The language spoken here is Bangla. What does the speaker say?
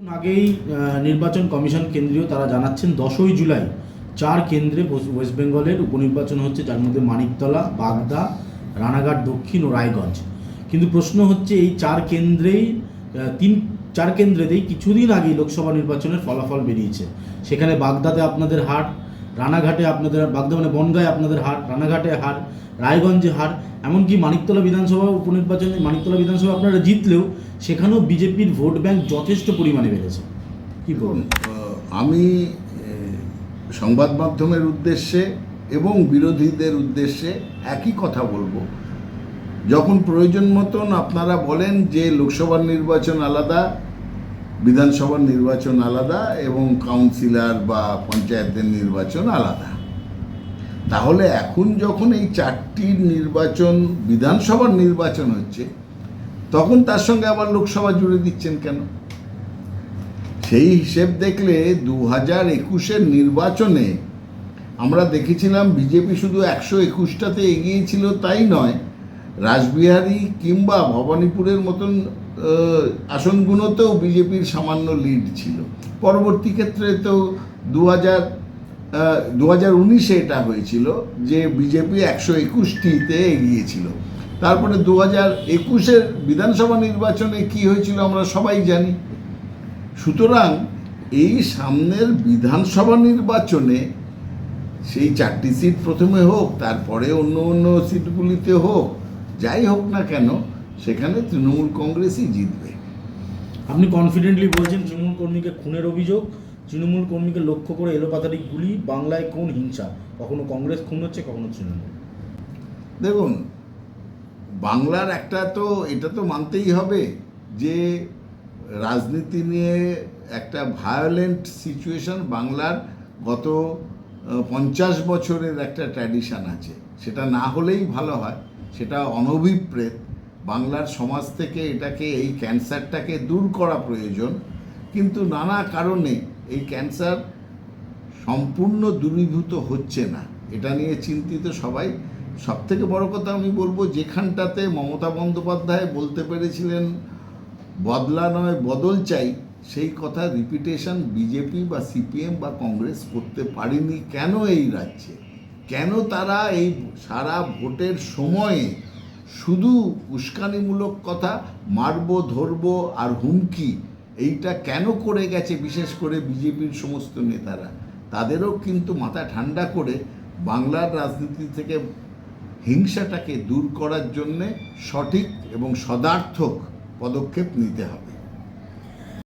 আগেই নির্বাচন কমিশন কেন্দ্রীয় তারা জানাচ্ছেন দশই জুলাই চার কেন্দ্রে ওয়েস্ট বেঙ্গলের উপনির্বাচন হচ্ছে, যার মধ্যে মানিকতলা, বাগদা, রানাঘাট, দক্ষিণ ও রায়গঞ্জ। কিন্তু প্রশ্ন হচ্ছে এই চার কেন্দ্রেই তিন, চার কেন্দ্রেতেই কিছুদিন আগেই লোকসভা নির্বাচনের ফলাফল বেরিয়েছে। সেখানে বাগদাতে আপনাদের হার রানাঘাটে আপনাদের বাগদা বনগায় আপনাদের হার, রানাঘাটে হার, রায়গঞ্জে হার, এমনকি মানিকতলা বিধানসভা উপনির্বাচনে মানিকতলা বিধানসভা আপনারা জিতলেও সেখানেও বিজেপির ভোট ব্যাংক যথেষ্ট পরিমাণে বেড়েছে। কি বলুন? আমি সংবাদ মাধ্যমের উদ্দেশ্যে এবং বিরোধীদের উদ্দেশ্যে একই কথা বলব। যখন প্রয়োজন মতন আপনারা বলেন যে লোকসভা নির্বাচন আলাদা বিধানসভার নির্বাচন আলাদা এবং কাউন্সিলর বা পঞ্চায়েতের নির্বাচন আলাদা। তাহলে এখন যখন এই চারটি নির্বাচন, বিধানসভার নির্বাচন হচ্ছে, তখন তার সঙ্গে আবার লোকসভা জুড়ে দিচ্ছেন কেন? সেই হিসেব দেখলে দু হাজার একুশের নির্বাচনে আমরা দেখেছিলাম বিজেপি শুধু একশো একুশটাতে এগিয়েছিল তাই নয়, রাসবিহারী কিংবা ভবানীপুরের মতন আসনগুলোতেও বিজেপির সামান্য লিড ছিল। পরবর্তী ক্ষেত্রে তো দু হাজার দু হাজার উনিশে এটা হয়েছিল যে বিজেপি একশো একুশটিতে এগিয়েছিল তারপরে দু হাজার একুশের বিধানসভা নির্বাচনে কি হয়েছিল আমরা সবাই জানি। সুতরাং এই সামনের বিধানসভা নির্বাচনে সেই চারটি সিট প্রথমে হোক, তারপরে অন্য অন্য সিটগুলিতে হোক, যাই হোক না কেন সেখানে তৃণমূল কংগ্রেসই জিতবে। আপনি কনফিডেন্টলি বলছেন তৃণমূল কর্মীকে খুনের অভিযোগ তৃণমূল কর্মীকে লক্ষ্য করে এলোপাতারি গুলি বাংলায় কোন হিংসা? কখনো কংগ্রেস খুন হচ্ছে কখনো তৃণমূল? দেখুন বাংলার একটা তো এটা তো মানতেই হবে যে রাজনীতি নিয়ে একটা ভায়োলেন্ট সিচুয়েশন বাংলার গত পঞ্চাশ বছরের একটা ট্র্যাডিশন আছে। সেটা না হলেই ভালো হয় সেটা অনভিপ্রেত। বাংলার সমাজ থেকে এটাকে, এই ক্যান্সারটাকে দূর করা প্রয়োজন। কিন্তু নানা কারণে এই ক্যান্সার সম্পূর্ণ দূরীভূত হচ্ছে না। এটা নিয়ে চিন্তিত সবাই। সব থেকে বড় কথা আমি বলব, যেখানটাতে মমতা বন্দ্যোপাধ্যায় বলতে পেরেছিলেন, বদলা নয়, বদল চাই, সেই কথা রিপিটেশন বিজেপি বা সিপিএম বা কংগ্রেস করতে পারেনি কেন এই রাজ্যে? কেন তারা এই সারা ভোটের সময়ে শুধু উস্কানিমূলক কথা, মারব, ধরব আর হুমকি, এইটা কেন করে গেছে বিশেষ করে বিজেপির সমস্ত নেতারা? তাদেরও কিন্তু মাথা ঠান্ডা করে বাংলার রাজনীতি থেকে হিংসাটাকে দূর করার জন্যে সঠিক এবং সদার্থক পদক্ষেপ নিতে হবে।